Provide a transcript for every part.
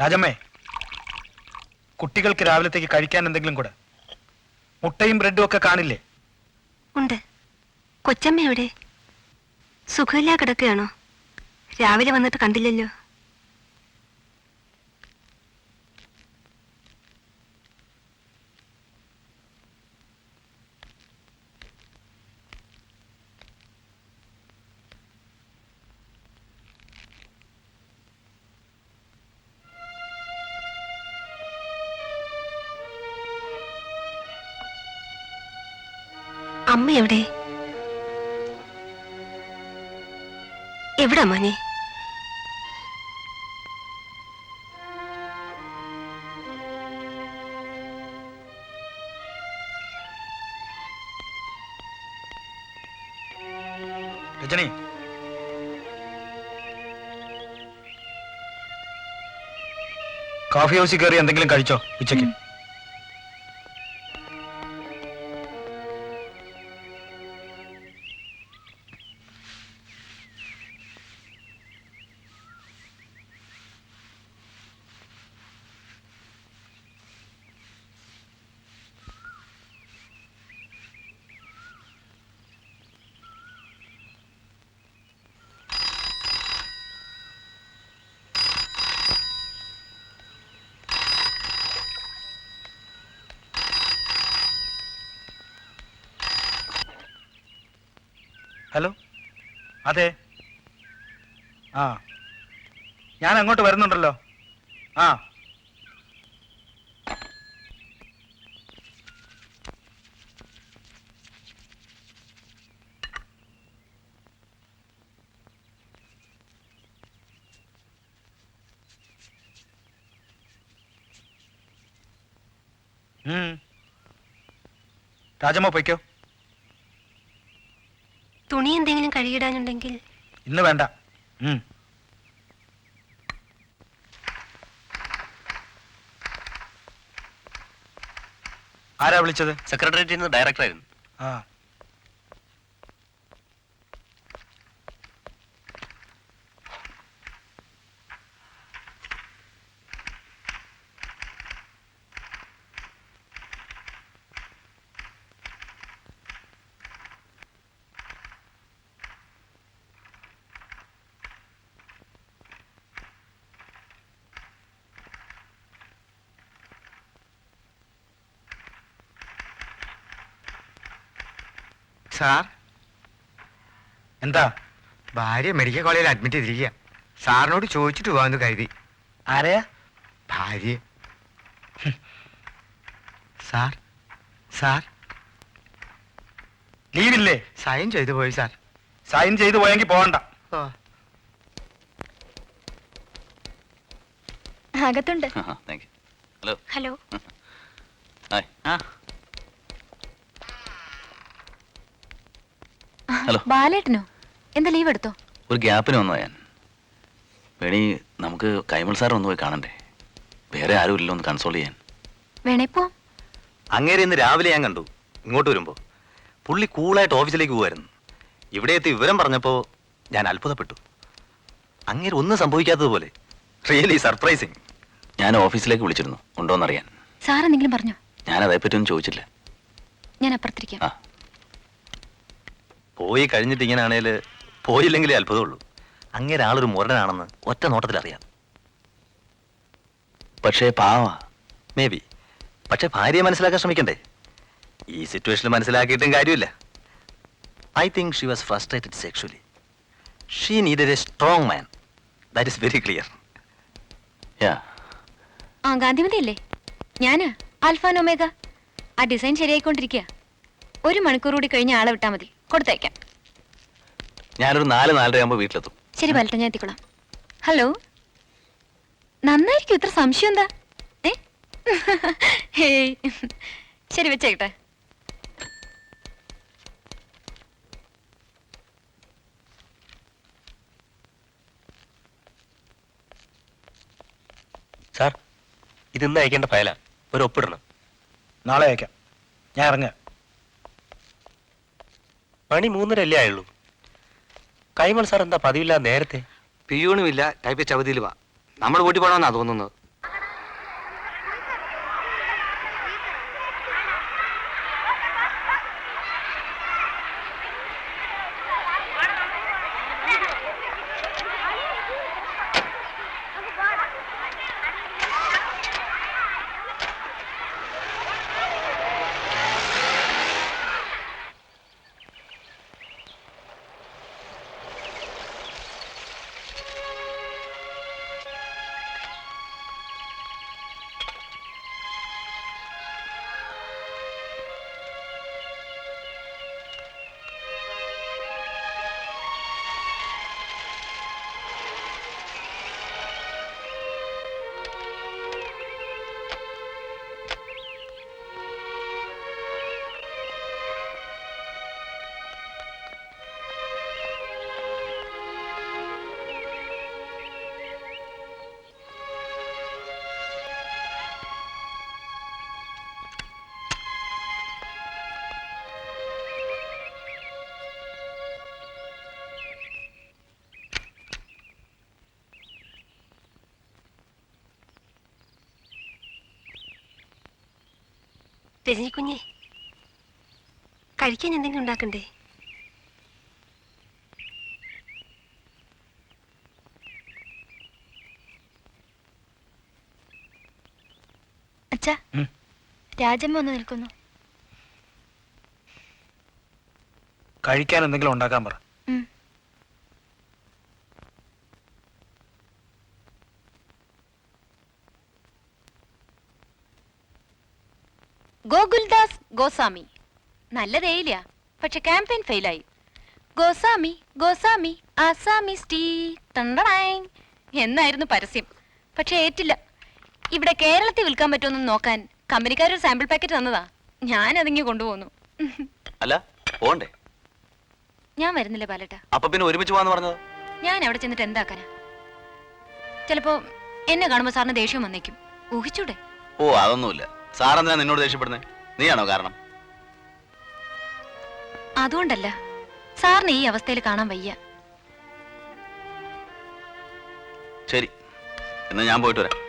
രാജമ്മേ കുട്ടികൾക്ക് രാവിലത്തേക്ക് കഴിക്കാൻ എന്തെങ്കിലും കൂടെ? മുട്ടയും ബ്രെഡും ഒക്കെ കാണില്ലേ? ഉണ്ട്. കൊച്ചമ്മ എവിടെ? സുഖമില്ലാ കിടക്കുകയാണോ? രാവിലെ വന്നിട്ട് കണ്ടില്ലല്ലോ. അമ്മ എവിടെ? എവിടെ മോനെ? രജനി. കോഫി ഹൗസിൽ കയറി എന്തെങ്കിലും കഴിച്ചോ ഉച്ചയ്ക്ക്? ഹലോ? അതെ. ആ. ഞാൻ അങ്ങോട്ട് വരുന്നുണ്ടല്ലോ. ആ. രാജമ്മ പൊയ്ക്കോ. കഴുകിടാനുണ്ടെങ്കിൽ ഇന്ന് വേണ്ട. ആരാ വിളിച്ചത്? സെക്രട്ടേറിയറ്റിൽ നിന്ന് ഡയറക്ടറായിരുന്നു. ആ. സാർ. എന്താ? ഭാര്യ മെഡിക്കൽ കോളേജിൽ അഡ്മിറ്റ് ചെയ്തിരിക്കുക സാറിനോട് ചോദിച്ചിട്ട് പോകാമെന്ന് കരുതി. ആരെയാ ഭാര്യ. സാർ. സാർ. ലീവില്ലേ? സൈൻ ചെയ്തു പോയി സാർ. സൈൻ ചെയ്തു പോയെങ്കിൽ പോകണ്ട ഓ. അകത്തുണ്ട്. ഹലോ. Hello hi hello. ബാലേട്ടനോ? എന്താ ലീവ് എടുത്തോ? ഒരു ഗ്യാപ്പിന് വന്നോ ഞാൻ. വേണി നമുക്ക് കൈമൾ സാർ ഒന്ന് പോയി കാണണ്ടേ? വേറെ ആരും ഇല്ലല്ലോ ഒന്ന് കൺസോൾ ചെയ്യാൻ. വേണേപ്പോ അങ്ങേരെ ഇന്ന് രാവിലെ ഞാൻ കണ്ടു. ഇങ്ങോട്ട് വരുമ്പോ. പുള്ളി കൂളായിട്ട് ഓഫീസിലേക്ക് പോകുമായിരുന്നു ഇവിടെ എത്തി വിവരം പറഞ്ഞപ്പോ ഞാൻ അത്ഭുതപ്പെട്ടു. അങ്ങേര് ഒന്നും സംഭവിക്കാത്തതുപോലെ. റിയലി സർപ്രൈസിങ് ഞാൻ ഓഫീസിലേക്ക് വിളിച്ചിരുന്നു. ഉണ്ടോന്നറിയാൻ. സാർ എന്തെങ്കിലും പറഞ്ഞോ? ഞാൻ അതേപ്പറ്റി ഒന്നും ചോദിച്ചില്ല. ഞാൻ അപ്പുറത്തിരിക്കാം. ആ. പോയി കഴിഞ്ഞിട്ട് ഇങ്ങനെയാണേൽ പോയില്ലെങ്കിലേ അത്ഭുതമുള്ളൂ. അങ്ങനെ ആളൊരു മുരടനാണെന്ന് ഒറ്റ നോട്ടത്തിൽ അറിയാം പക്ഷേ പാവ മേ ബി. പക്ഷെ ഭാര്യയെ മനസ്സിലാക്കാൻ ശ്രമിക്കണ്ടേ? ഈ സിറ്റുവേഷനിൽ മനസ്സിലാക്കിയിട്ടും കാര്യമില്ല. I think she was frustrated sexually. She needed a strong man. That is very clear. ആ ഗാന്ധിമതി അല്ലേ ഞാനാ ആൽഫാൻ ഒമേഗ. ആ ഡിസൈൻ ശരിയായിക്കൊണ്ടിരിക്കുക ഒരു മണിക്കൂർ കൂടി കഴിഞ്ഞ് ആളെ വിട്ടാൽ മതി. കൊടുത്തയക്കാം ഞാനൊരു നാല് നാലര ആകുമ്പോൾ വീട്ടിലെത്തും. ശരി ബാലട്ട ഞാൻ എത്തിക്കോളാം. ഹലോ? നന്നായിരിക്കും ഇത്ര സംശയം എന്താ? ഏ ഹേയ്. ശരി വെച്ചേക്കട്ടെ. സാർ ഇത് ഇന്ന് അയക്കേണ്ട ഫയലാ. ഒരു ഒപ്പിടണം. നാളെ അയക്കാം. ഞാൻ ഇറങ്ങാം മണി മൂന്നരല്ലേ ആയുള്ളൂ. കൈമൾ സാർ എന്താ പതിവില്ല നേരത്തെ? പിയൂണുമില്ല ടൈപ്പിസ്റ്റ് ചവിതിയിൽ വാ. നമ്മൾ വീട്ടിൽ പോകണമെന്നാ തോന്നുന്നത്. രജനി കുഞ്ഞെ കഴിക്കാൻ എന്തെങ്കിലും ഉണ്ടാക്കണ്ടേ? അച്ഛാ രാജമ്മ ഒന്ന് നിൽക്കുന്നു. കഴിക്കാൻ എന്തെങ്കിലും ഉണ്ടാക്കാൻ പറ. ഗോകുൽദാസ് ഗോസ്വാമി. നല്ലതേയില്ല പക്ഷെ ക്യാമ്പയിൻ ഫെയിലായി. ഗോസ്വാമി ഗോസ്വാമി ആസാമി സ്റ്റീ തണ്ടടായ് എന്നായിരുന്നു പരസ്യം. പക്ഷെ ഏറ്റില്ല. ഇവിടെ കേരളത്തിൽ വിൽക്കാൻ പറ്റുമെന്ന് നോക്കാൻ കമ്പനിക്കാരൊരു സാമ്പിൾ പാക്കറ്റ് തന്നതാ. ഞാൻ അതിങ്ങി കൊണ്ടുപോന്നു. അല്ല പോണ്ടേ? ഞാൻ വരുന്നില്ല പാലട്ട അപ്പൊ പിന്നെ ഒരുമിച്ച് പോവാന്ന് പറഞ്ഞത്? ഞാൻ അവിടെ ചെന്നിട്ട് എന്താക്കാനാ ചിലപ്പോ എന്നെ കാണുമ്പോ സാറിന് ദേഷ്യം വന്നേക്കും. ഊഹിച്ചൂടെ? ഓ അതൊന്നുമില്ല. സാറെന്തിനാ നിന്നോട് ദേഷ്യപ്പെടുന്നേ? നീയാണോ കാരണം? അതുകൊണ്ടല്ല. സാറിന് ഈ അവസ്ഥയിൽ കാണാൻ വയ്യ. ശരി. എന്നാ ഞാൻ പോയിട്ട് വരാം.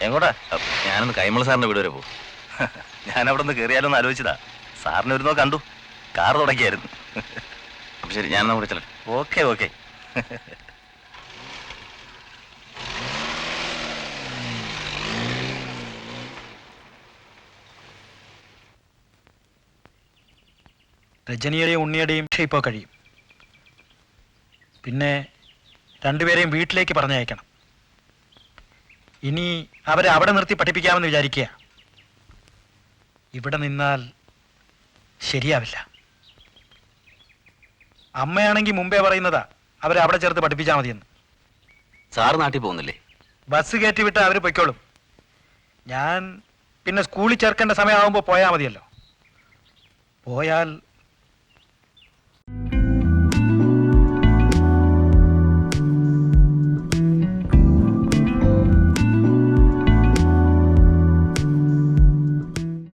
എങ്ങോട്ടാ? ഞാനൊന്ന് കൈമള സാറിന്റെ വീട് വരെ പോകും. ഞാൻ അവിടെ നിന്ന് കയറിയാലോന്ന് ആലോചിച്ചതാ. സാറിന് ഒരു നോ കണ്ടു. കാർ തുടങ്ങിയായിരുന്നു. അപ്പൊ ശരി ഞാൻ അവിടെ ചെല്ലട്ടെ. Okay okay. രജനിയുടെയും ഉണ്ണിയുടെയും പക്ഷേ കഴിയും. പിന്നെ രണ്ടുപേരെയും വീട്ടിലേക്ക് പറഞ്ഞയക്കണം. ഇനി അവരെ അവിടെ നിർത്തി പഠിപ്പിക്കാമെന്ന് വിചാരിക്കുക. ഇവിടെ നിന്നാൽ ശരിയാവില്ല. അമ്മയാണെങ്കിൽ മുമ്പേ പറയുന്നതാ അവരെ അവിടെ ചേർത്ത് പഠിപ്പിച്ചാൽ മതിയെന്ന്. സാർ നാട്ടിൽ പോകുന്നില്ലേ? ബസ് കയറ്റി വിട്ട് അവർ പൊയ്ക്കോളും. ഞാൻ പിന്നെ സ്കൂളിൽ ചേർക്കേണ്ട സമയമാകുമ്പോൾ പോയാൽ മതിയല്ലോ. പോയാൽ